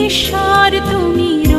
ঈশ্বর তুমি র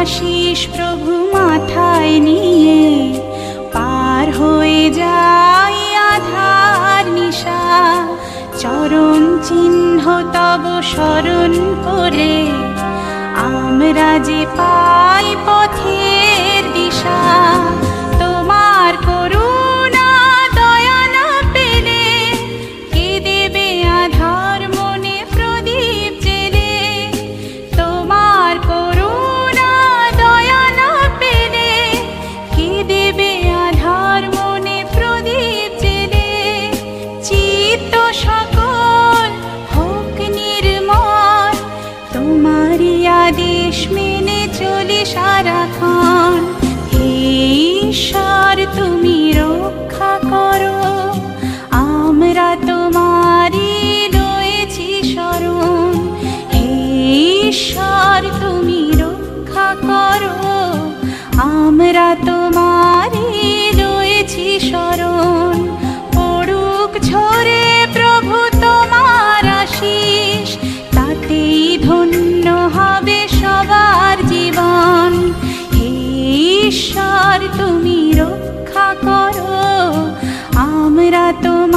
আশিস প্রভু মাথায় নিয়ে। পার হয়ে যাই আধার নিশা। চরণ চিহ্ন তব স্মরণ করে। আমরা যে পাই পথের দিশা। মেনে চলি সারাক্ষণ। হে ঈশ্বর, তুমি রক্ষা করো। আমরা তোমারই রয়েছি স্মরণ। হে ঈশ্বর, তুমি রক্ষা করো। আমরা তোমার तो